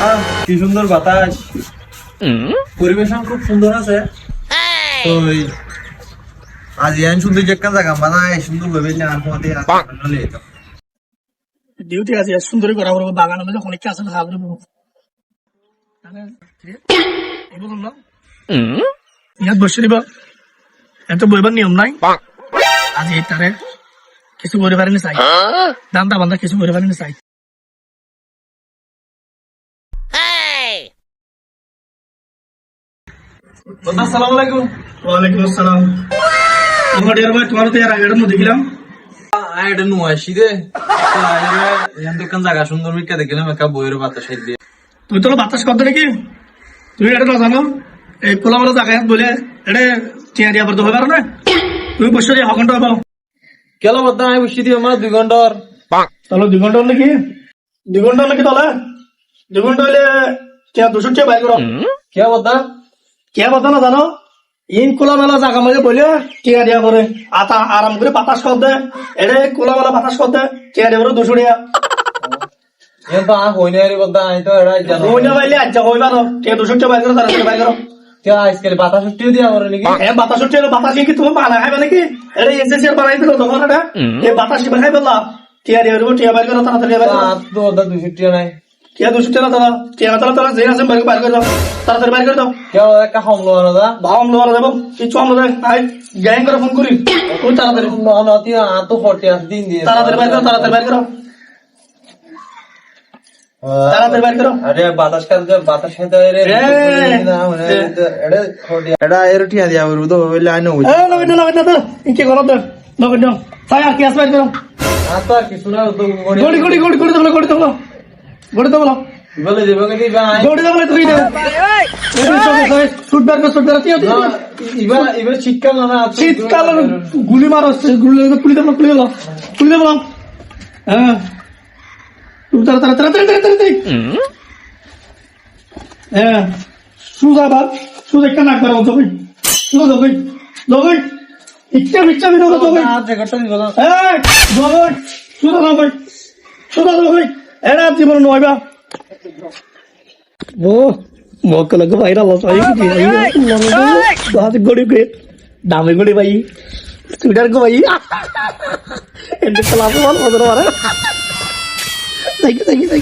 আহ, কি সুন্দর বাতাস। পরিবেশন খুব সুন্দর আছে। এই! আজ ইয়ান সুন্দর যে একটা জায়গা বানায় সুন্দর ভাবে আর পথে ডিউটি আছে সুন্দরী করা বলব বাগানের মধ্যে অনেক আছে খাওয়া বলব ইয়াত বসে দিব। এত বইবার নিয়ম নাই। আজ এই তারে কিছু করে পারেনি চাই। দান্দা বান্দা কিছু করে পারেনি চাই। আসসালামু আলাইকুম। ওয়ালাইকুম আসসালাম। তোমার ডিয়ার ভাই তোমার তো আগের মধ্যে রে। জায়গা সুন্দর মিকা দেখলাম একা বইয়ের বাতাস দিয়ে। তুই তো বাতাস করতে নাকি? তুমি এটা না জানো। এই খোলা মেলা জায়গায় বলে এটা টিয়া দিয়া পড়তে হবে না? তুমি বসে দিয়ে হকনটা পাও কেন বদ্দা আমি বসে দিও আমার দুই ঘণ্টার তাহলে দুই ঘণ্টা হলে কি? দুই ঘণ্টা হলে কি তাহলে? দুই ঘণ্টা হলে দুশো টিয়া বাইর করো। কে বদ্দা? কে কথা না জানো? ইন খোলা মেলা জায়গা মাঝে বলে টিয়া দিয়া করে আতা আরাম করে বাতাস কর দে। এটা খোলা মেলা বাতাস কর দে। টিয়া দিয়া করে দুশো টিয়া ইয়ান না না না কে তাড়াতাড়ি বাইর করো আর তো ওদা দুই ছুটি নাই টিয়া দুশো টিয়া তারা টিয়া তারা তারা যে আছে বাইর বাইর করে দাও। তাড়াতাড়ি বাইর করে দাও। কে একটা হামলো না দা ভাও আমরা মারা যাব কিছু আমরা দেখ আই গ্যাং করে ফোন করি ওই তাড়াতাড়ি। নতি আ তো ফটে আস দিন দিয়ে। তাড়াতাড়ি বাইর করো তাড়াতাড়ি বাইর করো তাড়াতাড়ি বাইর করো আরে বাতাস কাজ বাতাস খেতে রে এটা এটা এর টিয়া দিয়া আইনো না ইনকে করো তো নগদ দাও তাই আর কি আসবে বাইর করো আর তো আর কিছু না গড়ি গড়ি গড়ি গড়ি গড়ি গড়ি দাও বলে। দেবো ভাই। তুই শীতকাল গুলি মারো গুলি গুলি দেবো গুলি দেবো গুলি দেবো হ্যাঁ। তুমি তাড়া তাড়া তাড়া হ্যাঁ। সুজা সুজা একটা নাক সুজা ইচ্ছা ইচ্ছা বিনোদ হ্যাঁ সুজা সুজা দবে এরা জীবন ও মক্কলকে ভাইরা লস হয়ে গেছে বাদ গড়ি কে দামে গড়ি ভাই সুইটার কো ভাই এন্ড ক্লাস ওয়ান হদর মারে থ্যাংক ইউ